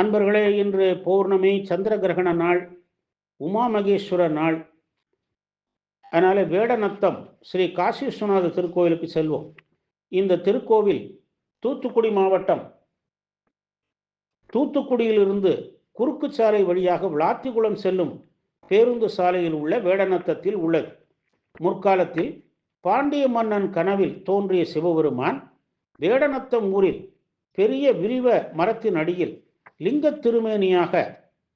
அன்பர்களே இன்று பௌர்ணமி சந்திர கிரகண நாள் உமா மகேஸ்வர நாள். அதனால வேடநத்தம் ஸ்ரீ காசி விஸ்வநாத திருக்கோவிலுக்கு செல்வோம். இந்த திருக்கோவில் தூத்துக்குடி மாவட்டம் தூத்துக்குடியிலிருந்து குறுக்கு சாலை வழியாக விளாத்திக்குளம் செல்லும் பேருந்து சாலையில் உள்ள வேடநத்தத்தில் உள்ளது. முற்காலத்தில் பாண்டிய மன்னன் கனவில் தோன்றிய சிவபெருமான் வேடநத்தம் ஊரில் பெரிய விரிவ மரத்தின் அடியில் லிங்க திருமேனியாக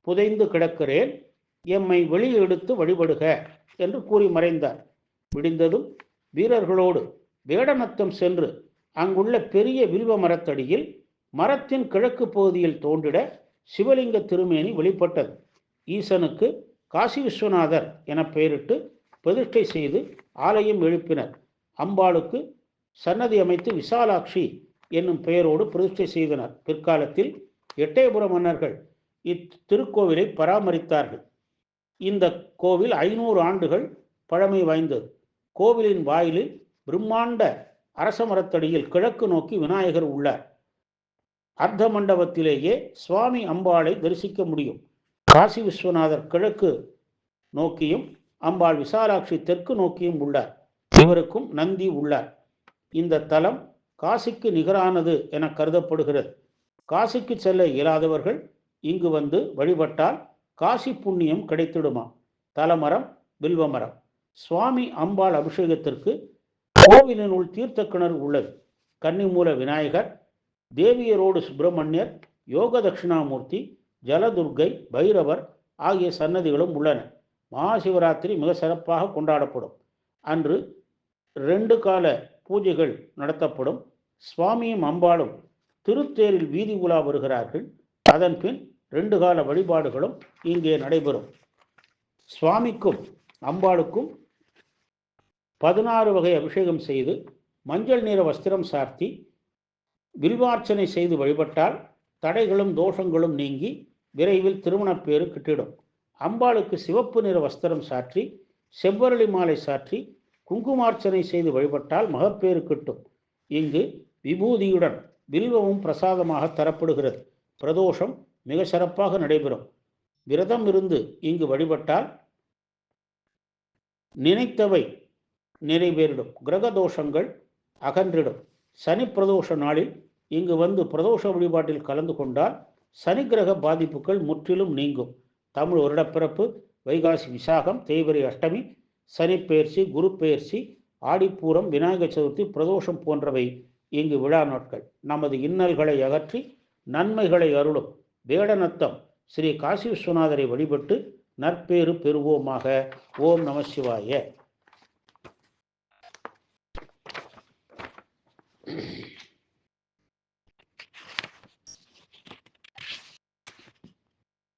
புதைந்து கிடக்கிறேன் எம்மை வெளியே எடுத்து வழிபடுக என்று கூறி மறைந்தார். விடிந்ததும் வீரர்களோடு வேடநத்தம் சென்று அங்குள்ள பெரிய வில்வ மரத்தடியில் மரத்தின் கிழக்கு பகுதியில் தோன்றிட சிவலிங்க திருமேனி வெளிப்பட்டது. ஈசனுக்கு காசி விஸ்வநாதர் என பெயரிட்டு பிரதிஷ்டை செய்து ஆலயம் எழுப்பினர். அம்பாளுக்கு சன்னதி அமைத்து விசாலாட்சி என்னும் பெயரோடு பிரதிஷ்டை செய்தனர். பிற்காலத்தில் எட்டயபுர மன்னர்கள் இத்திருக்கோவிலை பராமரித்தார்கள். இந்த கோவில் ஐநூறு ஆண்டுகள் பழமை வாய்ந்தது. கோவிலின் வாயிலில் பிரம்மாண்ட அரச மரத்தடியில் கிழக்கு நோக்கி விநாயகர் உள்ளார். அர்த்த மண்டபத்திலேயே சுவாமி அம்பாளை தரிசிக்க முடியும். காசி விஸ்வநாதர் கிழக்கு நோக்கியும் அம்பாள் விசாலாட்சி தெற்கு நோக்கியும் உள்ளார். இவருக்கும் நந்தி உள்ளார். இந்த தலம் காசிக்கு நிகரானது என கருதப்படுகிறது. காசிக்கு செல்ல இயலாதவர்கள் இங்கு வந்து வழிபட்டால் காசி புண்ணியம் கிடைத்திடுமா? தலமரம் வில்வமரம். சுவாமி அம்பாள் அபிஷேகத்திற்கு கோவிலினுள் தீர்த்த கிணறு உள்ளது. கன்னிமூல விநாயகர் தேவியரோடு சுப்பிரமணியர் யோக தட்சிணாமூர்த்தி ஜலதுர்கை பைரவர் ஆகிய சன்னதிகளும் உள்ளன. மகாசிவராத்திரி மிக சிறப்பாக கொண்டாடப்படும். அன்று ரெண்டு கால பூஜைகள் நடத்தப்படும். சுவாமியும் அம்பாளும் திருத்தேரில் வீதி உலா வருகிறார்கள். அதன் பின் ரெண்டு கால வழிபாடுகளும் இங்கே நடைபெறும். சுவாமிக்கும் அம்பாளுக்கும் பதினாறு வகை அபிஷேகம் செய்து மஞ்சள் நிற வஸ்திரம் சார்த்தி வில்வார்ச்சனை செய்து வழிபட்டால் தடைகளும் தோஷங்களும் நீங்கி விரைவில் திருமணப்பேறு கிட்டிடும். அம்பாளுக்கு சிவப்பு நிற வஸ்திரம் சாற்றி செவ்வரளி மாலை சாற்றி குங்குமார்ச்சனை செய்து வழிபட்டால் மகப்பேறு கிட்டும். இங்கு விபூதியுடன் வில்வமும் பிரசாதமாக தரப்படுகிறது. பிரதோஷம் மிக சிறப்பாக நடைபெறும். விரதம் இருந்து இங்கு வழிபட்டால் நினைத்தவை நிறைவேறிடும். கிரக தோஷங்கள் அகன்றிடும். சனி பிரதோஷ நாளில் இங்கு வந்து பிரதோஷ வழிபாட்டில் கலந்து கொண்டால் சனி கிரக பாதிப்புகள் முற்றிலும் நீங்கும். தமிழ் வருடப்பிறப்பு வைகாசி விசாகம் தேய்பிரை அஷ்டமி சனிப்பெயர்ச்சி குரு பெயர்ச்சி ஆடிப்பூரம் விநாயகர் சதுர்த்தி பிரதோஷம் போன்றவை இங்கு விழா நாட்கள். நமது இன்னல்களை அகற்றி நன்மைகளை அருளும் வேடநத்தம் ஸ்ரீ காசி விஸ்வநாதரை வழிபட்டு நற்பேறு பெறுவோமாக. ஓம் நம சிவாய.